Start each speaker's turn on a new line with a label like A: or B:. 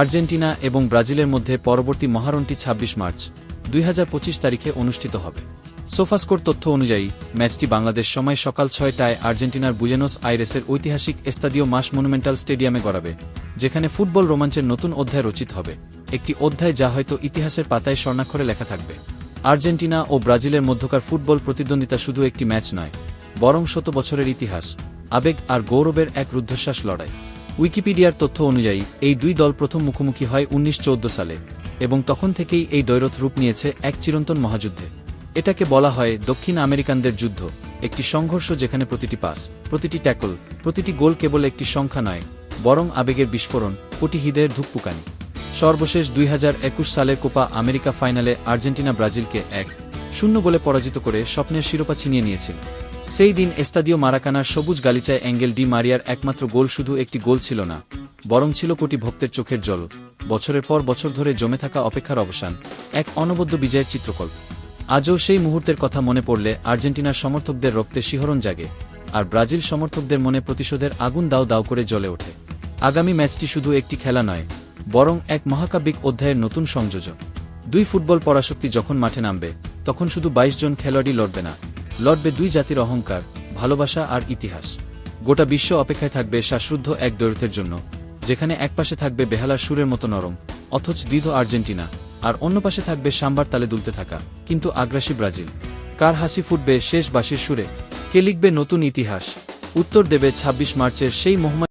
A: Argentina এবং ব্রাজিলের মধ্যে পরবর্তী মহারণটি ২৬ মার্চ, দুই হাজার পঁচিশ তারিখে অনুষ্ঠিত হবে। সোফাস্কোর তথ্য অনুযায়ী, ম্যাচটি বাংলাদেশ সময় সকাল ছয়টায় আর্জেন্টিনার বুজেনোস আইরেসের ঐতিহাসিক এস্তাদিও মাস মনুমেন্টাল স্টেডিয়ামে গড়াবে, যেখানে ফুটবল রোমাঞ্চের নতুন অধ্যায় রচিত হবে। একটি অধ্যায় যা হয়তো ইতিহাসের পাতায় স্বর্ণাক্ষরে লেখা থাকবে। আর্জেন্টিনা ও ব্রাজিলের মধ্যকার ফুটবল প্রতিদ্বন্দ্বিতা শুধু একটি ম্যাচ নয়, বরং শত বছরের ইতিহাস, আবেগ আর গৌরবের এক রুদ্ধশ্বাস লড়াই। উইকিপিডিয়ার তথ্য অনুযায়ী, এই দুই দল প্রথম মুখোমুখি হয় উনিশ সালে, এবং তখন থেকেই এই দৈরথ রূপ নিয়েছে এক চিরন্তন মহাযুদ্ধে। এটাকে বলা হয় দক্ষিণ আমেরিকানদের যুদ্ধ, একটি সংঘর্ষ যেখানে প্রতিটি পাস, প্রতিটি ট্যাকল, প্রতিটি গোল কেবল একটি সংখ্যা নয়, বরং আবেগের বিস্ফোরণ, কোটি হৃদয়ের ধুকপুকানি। সর্বশেষ দুই হাজার একুশ সালের কোপা আমেরিকা ফাইনালে আর্জেন্টিনা ব্রাজিলকে এক শূন্য গোলে পরাজিত করে স্বপ্নের শিরোপা ছিনিয়ে নিয়েছিল সেই দিন এস্তাদিও মারাকানার সবুজ গালিচায় অ্যাঙ্গেল ডি মারিয়ার একমাত্র গোল শুধু একটি গোল ছিল না, বরং ছিল কোটি ভক্তের চোখের জল। বছরের পর বছর ধরে জমে থাকা অপেক্ষার অবসান, এক অনবদ্য বিজয়ের চিত্রকল্প। আজও সেই মুহূর্তের কথা মনে পড়লে আর্জেন্টিনার সমর্থকদের রক্তে শিহরণ জাগে, আর ব্রাজিল সমর্থকদের মনে প্রতিশোধের আগুন দাও দাও করে জ্বলে ওঠে। আগামী ম্যাচটি শুধু একটি খেলা নয়, বরং এক মহাকাব্যিক অধ্যায়ের নতুন সংযোজন। দুই ফুটবল পরাশক্তি যখন মাঠে নামবে, তখন শুধু ২২ জন খেলোয়াড়ই লড়বে না লড়বে দুই জাতির অহংকার, ভালোবাসা আর ইতিহাস। গোটা বিশ্ব অপেক্ষায় থাকবে শ্বাসরুদ্ধ এক দৈরথের জন্য, যেখানে একপাশে থাকবে বেহালার সুরের মতো নরম, অথচ দৃঢ় আর্জেন্টিনা, আর অন্য পাশে থাকবে সাম্বার তালে দুলতে থাকা, কিন্তু আগ্রাসী ব্রাজিল। কার হাসি ফুটবে শেষ বাসির সুরে? কে লিখবে নতুন ইতিহাস? উত্তর দেবে ২৬ মার্চের সেই মহমা